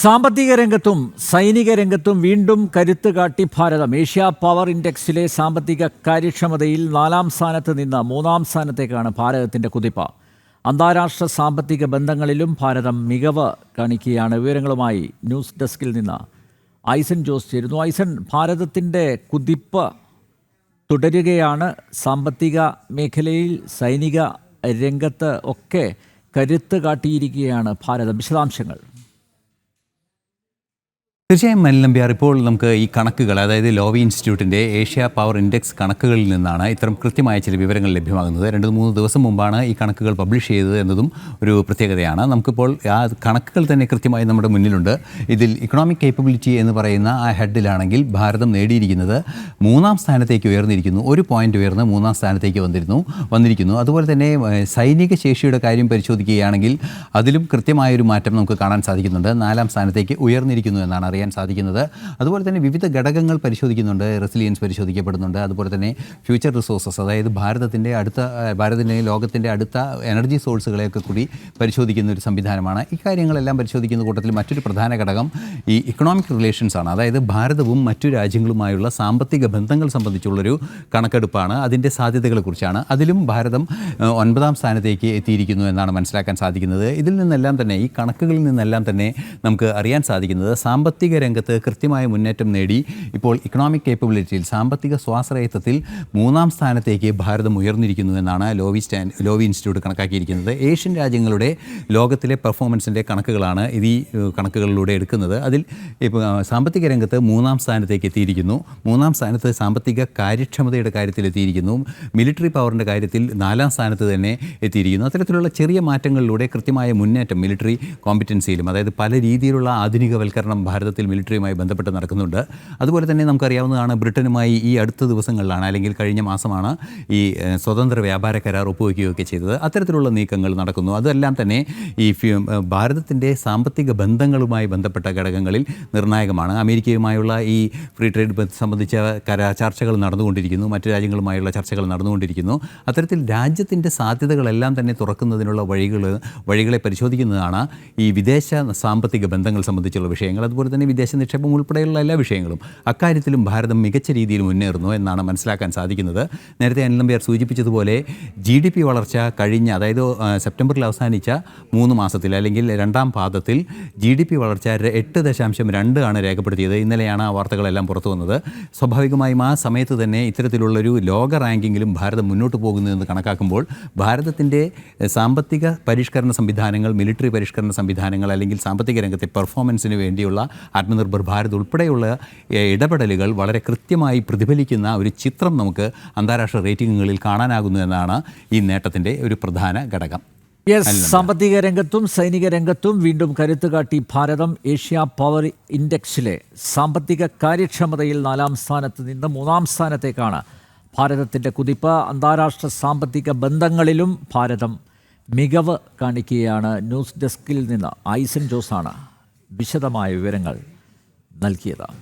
സാമ്പത്തിക രംഗത്തും സൈനിക രംഗത്തും വീണ്ടും കരുത്ത് കാട്ടി ഭാരതം. ഏഷ്യ പവർ ഇൻഡെക്സിലെ സാമ്പത്തിക കാര്യക്ഷമതയിൽ നാലാം സ്ഥാനത്ത് നിന്ന് മൂന്നാം സ്ഥാനത്തേക്കാണ് ഭാരതത്തിന്റെ കുതിപ്പ്. അന്താരാഷ്ട്ര സാമ്പത്തിക ബന്ധങ്ങളിലും ഭാരതം മികവ് കാണിക്കുകയാണ്. വിവരങ്ങളുമായി ന്യൂസ് ഡെസ്കിൽ നിന്ന് ഐസൻ ജോസ് ചേരുന്നു. ഐസൻ ഭാരതത്തിന്റെ കുതിപ്പ് തുടരുകയാണ്. സാമ്പത്തിക മേഖലയിൽ സൈനിക രംഗത്ത് ഒക്കെ കരുത്ത് കാട്ടിയിരിക്കുകയാണ് ഭാരതം. വിശദാംശങ്ങൾ. തീർച്ചയായും മനിൽ നമ്പ്യാർ ഇപ്പോൾ നമുക്ക് ഈ കണക്കുകൾ അതായത് ലോവി ഇൻസ്റ്റിറ്റ്യൂട്ടിന്റെ ഏഷ്യ പവർ ഇൻഡെക്സ് കണക്കുകളിൽ നിന്നാണ് ഇത്തരം കൃത്യമായ ചില വിവരങ്ങൾ ലഭ്യമാകുന്നത്. രണ്ട് മൂന്ന് ദിവസം മുമ്പാണ് ഈ കണക്കുകൾ പബ്ലിഷ് ചെയ്തത് എന്നതും ഒരു പ്രത്യേകതയാണ്. നമുക്കിപ്പോൾ ആ കണക്കുകൾ തന്നെ കൃത്യമായി നമ്മുടെ മുന്നിലുണ്ട്. ഇതിൽ ഇക്കണോമിക് കേപ്പബിലിറ്റി എന്ന് പറയുന്ന ആ ഹെഡിലാണെങ്കിൽ ഭാരതം നേടിയിരിക്കുന്നത് മൂന്നാം സ്ഥാനത്തേക്ക് ഉയർന്നിരിക്കുന്നു. ഒരു പോയിന്റ് ഉയർന്ന് മൂന്നാം സ്ഥാനത്തേക്ക് വന്നിരുന്നു വന്നിരിക്കുന്നു. അതുപോലെ തന്നെ സൈനിക ശേഷിയുടെ കാര്യം പരിശോധിക്കുകയാണെങ്കിൽ അതിലും കൃത്യമായൊരു മാറ്റം നമുക്ക് കാണാൻ സാധിക്കുന്നുണ്ട്. നാലാം സ്ഥാനത്തേക്ക് ഉയർന്നിരിക്കുന്നു എന്നാണ് അറിയാൻ സാധിക്കുന്നത്. അതുപോലെ തന്നെ വിവിധ ഘടകങ്ങൾ പരിശോധിക്കുന്നുണ്ട്. റെസിലിയൻസ് പരിശോധിക്കപ്പെടുന്നുണ്ട്. അതുപോലെ തന്നെ ഫ്യൂച്ചർ റിസോഴ്സസ് അതായത് ഭാരതത്തിന്റെ അടുത്ത ഭാരതത്തിന്റെ ലോകത്തിന്റെ അടുത്ത എനർജി സോഴ്സുകളെയൊക്കെ കൂടി പരിശോധിക്കുന്ന ഒരു സംവിധാനമാണ്. ഇക്കാര്യങ്ങളെല്ലാം പരിശോധിക്കുന്ന കൂട്ടത്തിൽ മറ്റൊരു പ്രധാന ഘടകം ഈ ഇക്കണോമിക് റിലേഷൻസ് ആണ്. അതായത് ഭാരതവും മറ്റു രാജ്യങ്ങളുമായുള്ള സാമ്പത്തിക ബന്ധങ്ങൾ സംബന്ധിച്ചുള്ളൊരു കണക്കെടുപ്പാണ്. അതിന്റെ സാധ്യതകളെക്കുറിച്ചാണ്. അതിലും ഭാരതം ഒൻപതാം സ്ഥാനത്തേക്ക് എത്തിയിരിക്കുന്നു എന്നാണ് മനസ്സിലാക്കാൻ സാധിക്കുന്നത്. ഇതിൽ നിന്നെല്ലാം തന്നെ ഈ കണക്കുകളിൽ നിന്നെല്ലാം തന്നെ നമുക്ക് അറിയാൻ സാധിക്കുന്നത് സാമ്പത്തിക രംഗത്ത് കൃത്യമായ മുന്നേറ്റം നേടി ഇപ്പോൾ ഇക്കണോമിക് കേപ്പബിലിറ്റിയിൽ സാമ്പത്തിക സ്വാശ്രയത്വത്തിൽ മൂന്നാം സ്ഥാനത്തേക്ക് ഭാരതം ഉയർന്നിരിക്കുന്നു എന്നാണ് ലോവി സ്റ്റാൻ ലോവി ഇൻസ്റ്റിറ്റ്യൂട്ട് കണക്കാക്കിയിരിക്കുന്നത്. ഏഷ്യൻ രാജ്യങ്ങളുടെ ലോകത്തിലെ പെർഫോമൻസിന്റെ കണക്കുകളാണ് ഈ കണക്കുകളിലൂടെ എടുക്കുന്നത്. അതിൽ ഇപ്പോൾ സാമ്പത്തിക രംഗത്ത് മൂന്നാം സ്ഥാനത്തേക്ക് എത്തിയിരിക്കുന്നു. മൂന്നാം സ്ഥാനത്ത് സാമ്പത്തിക കാര്യക്ഷമതയുടെ കാര്യത്തിൽ എത്തിയിരിക്കുന്നു. മിലിറ്ററി പവറിന്റെ കാര്യത്തിൽ നാലാം സ്ഥാനത്ത് തന്നെ എത്തിയിരിക്കുന്നു. അത്തരത്തിലുള്ള ചെറിയ മാറ്റങ്ങളിലൂടെ കൃത്യമായ മുന്നേറ്റം മിലിറ്ററി കോമ്പിറ്റൻസിയിലും അതായത് പല രീതിയിലുള്ള ആധുനികവൽക്കരണം ഭാരതത്തിൽ മിലിറ്ററിയുമായി ബന്ധപ്പെട്ട് നടക്കുന്നുണ്ട്. അതുപോലെ തന്നെ നമുക്കറിയാവുന്നതാണ് ബ്രിട്ടനുമായി ഈ അടുത്ത ദിവസങ്ങളിലാണ് അല്ലെങ്കിൽ കഴിഞ്ഞ മാസമാണ് ഈ സ്വതന്ത്ര വ്യാപാര കരാർ ഒപ്പുവയ്ക്കുകയൊക്കെ ചെയ്തത്. അത്തരത്തിലുള്ള നീക്കങ്ങൾ നടക്കുന്നു. അതെല്ലാം തന്നെ ഈ ഭാരതത്തിന്റെ സാമ്പത്തിക ബന്ധങ്ങളുമായി ബന്ധപ്പെട്ട ഘടകങ്ങളിൽ നിർണായകമാണ്. അമേരിക്കയുമായുള്ള ഈ ഫ്രീ ട്രേഡ് സംബന്ധിച്ച കരാ ചർച്ചകൾ നടന്നുകൊണ്ടിരിക്കുന്നു. മറ്റു രാജ്യങ്ങളുമായുള്ള ചർച്ചകൾ നടന്നുകൊണ്ടിരിക്കുന്നു. അത്തരത്തിൽ രാജ്യത്തിന്റെ സാധ്യതകളെല്ലാം തന്നെ തുറക്കുന്നതിനുള്ള വഴികൾ വഴികളെ പരിശോധിക്കുന്നതാണ് ഈ വിദേശ സാമ്പത്തിക ബന്ധങ്ങൾ സംബന്ധിച്ചുള്ള വിഷയങ്ങൾ. അതുപോലെ തന്നെ വിദേശ നിക്ഷേപം ഉൾപ്പെടെയുള്ള എല്ലാ വിഷയങ്ങളും അക്കാര്യത്തിലും ഭാരതം മികച്ച രീതിയിൽ മുന്നേറുന്നു എന്നാണ് മനസ്സിലാക്കാൻ സാധിക്കുന്നത്. നേരത്തെ അനിലംബിയർ സൂചിപ്പിച്ചതുപോലെ ജി ഡി പി വളർച്ച കഴിഞ്ഞ അതായത് സെപ്റ്റംബറിൽ അവസാനിച്ച മൂന്ന് മാസത്തിൽ അല്ലെങ്കിൽ രണ്ടാം പാദത്തിൽ ജി ഡി പി വളർച്ച എട്ട് ദശാംശം രണ്ട് ആണ് രേഖപ്പെടുത്തിയത്. ഇന്നലെയാണ് ആ വാർത്തകളെല്ലാം പുറത്തു വന്നത്. സ്വാഭാവികമായും ആ സമയത്ത് തന്നെ ഇത്തരത്തിലുള്ളൊരു ലോക റാങ്കിങ്ങിലും ഭാരതം മുന്നോട്ട് പോകുന്നു എന്ന് കണക്കാക്കുമ്പോൾ ഭാരതത്തിന്റെ സാമ്പത്തിക പരിഷ്കരണ സംവിധാനങ്ങൾ മിലിറ്ററി പരിഷ്കരണ സംവിധാനങ്ങൾ അല്ലെങ്കിൽ സാമ്പത്തിക രംഗത്തെ പെർഫോമൻസിന് വേണ്ടിയുള്ള ആത്മനിർഭർ ഭാരത് ഉൾപ്പെടെയുള്ള ഇടപെടലുകൾ വളരെ കൃത്യമായി പ്രതിഫലിക്കുന്ന ഒരു ചിത്രം നമുക്ക് അന്താരാഷ്ട്ര റേറ്റിംഗുകളിൽ കാണാനാകുന്നു എന്നാണ് ഈ നേട്ടത്തിന്റെ ഒരു പ്രധാന ഘടകം. യെസ് സാമ്പത്തിക രംഗത്തും സൈനിക രംഗത്തും വീണ്ടും കരുത്ത് കാട്ടി ഭാരതം ഏഷ്യ പവർ ഇൻഡെക്സിലെ സാമ്പത്തിക കാര്യക്ഷമതയിൽ നാലാം സ്ഥാനത്ത് നിന്ന് മൂന്നാം സ്ഥാനത്തേക്കാണ് ഭാരതത്തിന്റെ കുതിപ്പ്. അന്താരാഷ്ട്ര സാമ്പത്തിക ബന്ധങ്ങളിലും ഭാരതം മികവ് കാണിക്കുകയാണ്. ന്യൂസ് ഡെസ്കിൽ നിന്ന് ഐസൻ ജോസാണ്. വിശദമായ വിവരങ്ങൾ നൽകിയതാണ്.